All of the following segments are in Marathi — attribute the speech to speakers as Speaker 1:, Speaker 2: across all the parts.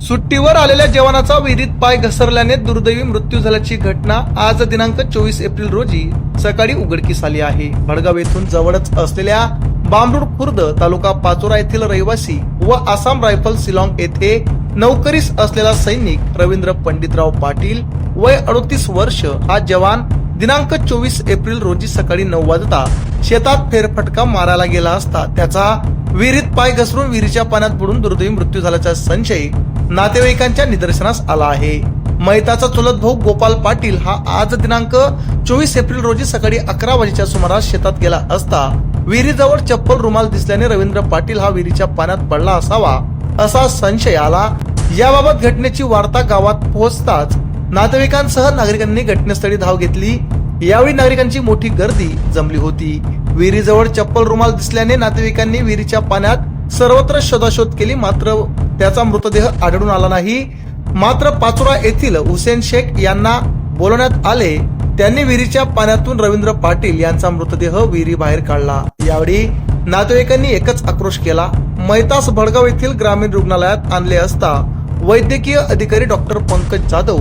Speaker 1: सुट्टीवर आलेल्या जवानाचा विहिरीत पाय घसरल्याने दुर्दैवी मृत्यू झाल्याची घटना आज दिनांक चोवीस एप्रिल रोजी सकाळी उघडकीस आली आहे. भडगाव येथून जवळच असलेल्या बांबरूड खुर्द तालुका पाचोरा येथील रहिवासी व आसाम रायफल सिलॉंग येथे नौकरीस असलेला सैनिक रवींद्र पंडितराव पाटील वय अडतीस वर्ष हा जवान दिनांक चोवीस एप्रिल रोजी सकाळी नऊ वाजता शेतात फेरफटका मारायला गेला असता त्याचा विहिरीत पाय घसरून विहिरीच्या पाण्यात बुडून दुर्दैवी मृत्यू झाल्याचा संशय नातेवाईकांच्या निदर्शनास आला आहे. मैताचा चुलत भाऊ गोपाल पाटील हा आज दिनांक चोवीस एप्रिल रोजी सकाळी अकरा वाजेच्या सुमारास शेतात गेला असता. विहिरीजवळ चप्पल रुमाल दिसल्याने रवींद्र पाटील हा विहिरीच्या पाण्यात पडला असावा असा संशय आला. याबाबत घटनेची वार्ता गावात पोहोचताच नातेवाईकांसह नागरिकांनी घटनास्थळी धाव घेतली. यावेळी नागरिकांची मोठी गर्दी जमली होती. विहिरीजवळ चप्पल रुमाल दिसल्याने नातेवाईकांनी विहिरीच्या पाण्यात सर्वत्र शोधाशोध केली मात्र त्याचा मृतदेह आढळून आला नाही. मात्र पाचोरा येथील हुसेन शेख यांना बोलवण्यात आले. त्यांनी विहिरीच्या पाण्यातून रवींद्र पाटील यांचा मृतदेह विहिरी बाहेर काढला. यावेळी नातेवाईकांनी एकच आक्रोश केला. मैतास भडगाव येथील ग्रामीण रुग्णालयात आणले असता वैद्यकीय अधिकारी डॉक्टर पंकज जाधव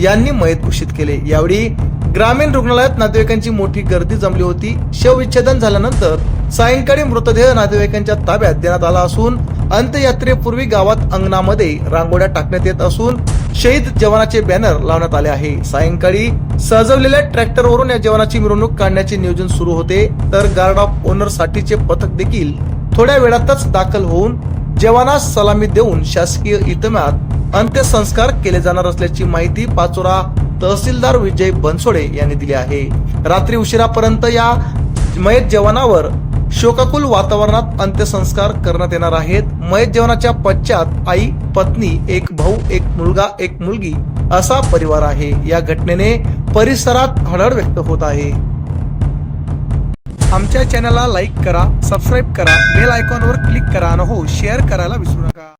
Speaker 1: यांनी मयत घोषित केले. यावेळी ग्रामीण रुग्णालयात नातेवाईकांची मोठी गर्दी जमली होती. शवविच्छेदन झाल्यानंतर सायंकाळी मृतदेह नातेवाईकांच्या ताब्यात देण्यात आला असून अंत्ययात्रेपूर्वी गावात अंगणामध्ये रांगोळ्या टाकण्यात येत असून शहीद जवानाचे बॅनर लावण्यात आले आहे. सायंकाळी सजवलेल्या ट्रॅक्टरवरून या जवानाची मिरवणूक काढण्याचे नियोजन सुरू होते. तर गार्ड ऑफ ओनर साठीचे पथक देखील थोड्या वेळातच दाखल होऊन जवानास सलामी देऊन शासकीय इतमात अंत्यसंस्कार केले जाणार असल्याची माहिती पाचोरा तहसीलदार विजय बनसोडे यांनी दिली आहे. रात्री उशिरापर्यंत या मयत जवानावर शोकाकुल वातावरणात अंत्यसंस्कार करण्यात येणार आहेत. मयत जेवणाच्या पश्चात आई पत्नी एक भाऊ एक मुलगा एक मुलगी असा परिवार आहे. या घटनेने परिसरात हळहळ व्यक्त होत आहे. आमच्या चॅनलला लाईक करा सबस्क्राईब करा बेल आयकॉनवर क्लिक करा आणि हो शेअर करायला विसरू नका.